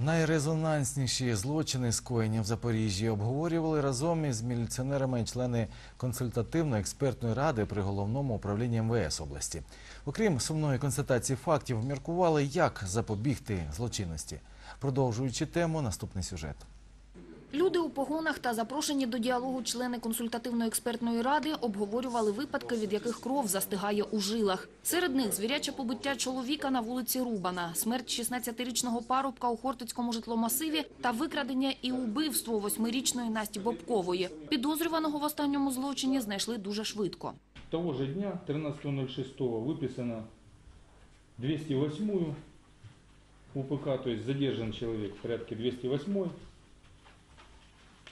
Найрезонансніші злочини, скоєні в Запоріжжі, обговорювали разом із міліціонерами члени консультативно-експертної ради при головному управлінні МВС області. Окрім сумної констатації фактів, міркували, як запобігти злочинності. Продовжуючи тему, наступний сюжет. Люди у погонах та запрошені до діалогу члени консультативно-експертної ради обговорювали випадки, від яких кров застигає у жилах. Серед них звіряче побиття чоловіка на вулиці Рубана, смерть 16-річного парубка у Хортицькому житломасиві та викрадення і убивство восьмирічної Насті Бобкової. Підозрюваного в останньому злочині знайшли дуже швидко. Того же дня, 13.06, выписано 208 УПК, то есть задержан человек в порядке 208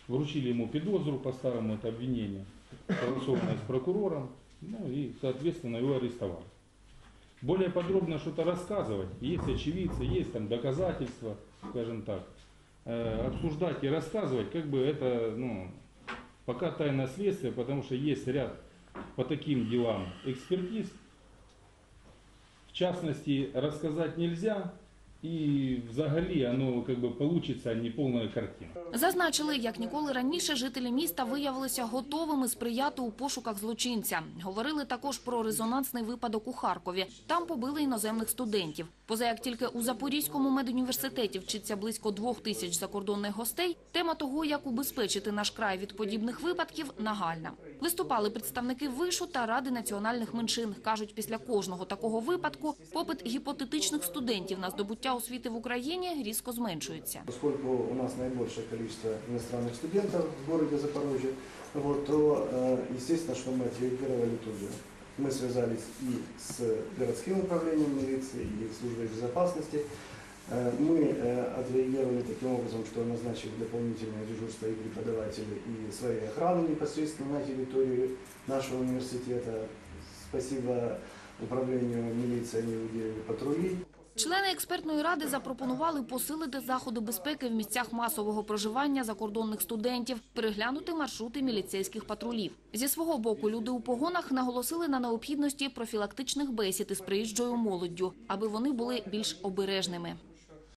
Вручили ему подозру, по-старому это обвинение, согласованное с прокурором, ну и, соответственно, его арестовали. Более подробно что-то рассказывать, есть очевидцы, есть там доказательства, скажем так. Э, Обсуждать и рассказывать, как бы это, ну, пока тайна следствия, потому что есть ряд по таким делам экспертиз. В частности, рассказать нельзя, и взагалі оно как бы получится неполная картина. Зазначили, як ніколи раніше жителі міста виявилися готовими сприяти у пошуках злочинця. Говорили також про резонансний випадок у Харкові. Там побили іноземних студентів. Поза як тільки у Запорізькому медуніверситеті вчиться близько двох тисяч закордонних гостей, тема того, як убезпечити наш край від подібних випадків, нагальна. Виступали представники вишу та ради національних меншин. кажуть, після кожного такого випадку попит гіпотетичних студентів на здобуття освіти в Україні різко зменшується. Поскольку у нас наибольшее количество иностранных студентов в городе Запорожье, вот, то, э, естественно, что мы отреагировали тут же. Мы связались и с городским управлением милиции, и службой безопасности. Э, Мы э, отреагировали таким образом, что назначили дополнительное дежурство и преподаватели, и своей охраны непосредственно на территории нашего университета. Спасибо управлению милиции, они выделили патрули. Члени експертної ради запропонували посилити заходи безпеки в місцях масового проживання закордонних студентів, переглянути маршрути міліцейських патрулів. Зі свого боку, люди у погонах наголосили на необхідності профілактичних бесід із приїжджою молоддю, аби вони були більш обережними.